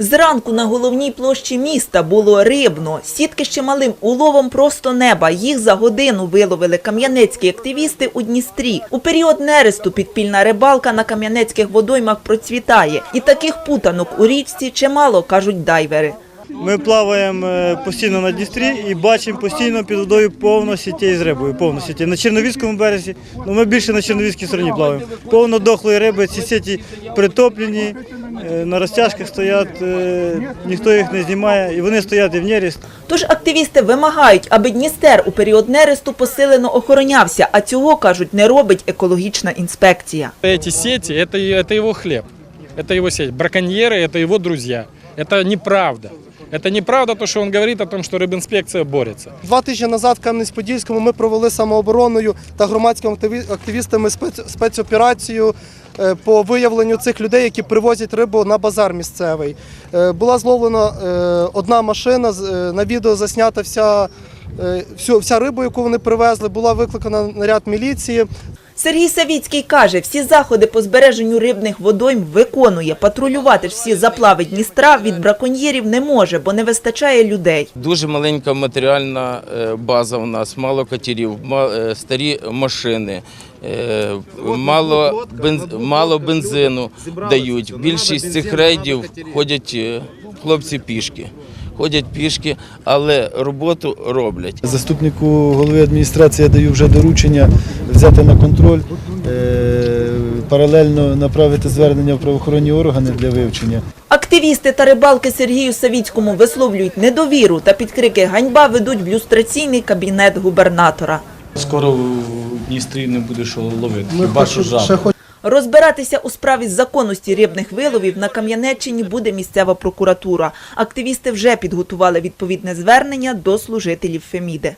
Зранку на головній площі міста було рибно. Сітки з чималим уловом просто неба. Їх за годину виловили кам'янецькі активісти у Дністрі. У період нересту підпільна рибалка на кам'янецьких водоймах процвітає. І таких путанок у річці чимало, кажуть дайвери. Ми плаваємо е, постійно на Дністрі і бачимо постійно під водою повно сітей з рибою. Повно сітей. На Черновіському березі, ну ми більше на Черновіській стороні плаваємо. Повно дохлої риби, ці сіті притоплені, е, на розтяжках стоять, е, ніхто їх не знімає, і вони стоять і в нерест. Тож активісти вимагають, аби Дністер у період нересту посилено охоронявся, а цього, кажуть, не робить екологічна інспекція. Эти сети это, это его хлеб, это его сеть. Браконьеры это его друзья. Это неправда. Это неправда то, что он говорит о том, что рыбинспекция борется. Два тижні назад в Кам'янець-Подільському ми провели самообороною та громадськими активі- активістами спецоперацію е, по виявленню цих людей, які привозять рибу на базар місцевий. Е, Була зловлена е, одна машина, на відео заснята вся, вся риба, яку вони привезли, була викликана наряд міліції. Сергій Савіцький каже, всі заходи по збереженню рибних водойм виконує. Патрулювати ж всі заплави Дністра від браконьєрів не може, бо не вистачає людей. Дуже маленька матеріальна е, база у нас, мало катерів, е, старі машини, е, мало, бенз- мало бензину дають. Більшість цих рейдів ходять хлопці пішки. Ходять пішки, але роботу роблять. Заступнику голови адміністрації я даю вже доручення взяти на контроль, е, паралельно направити звернення в правоохоронні органи для вивчення. Активісти та рибалки Сергію Савіцькому висловлюють недовіру та під крики «Ганьба» ведуть в люстраційний кабінет губернатора. Скоро в Дністрі не буде що ловити. Хіба що жаба. Розбиратися у справі законності рибних виловів на Кам'янеччині буде місцева прокуратура. Активісти вже підготували відповідне звернення до служителів Феміди.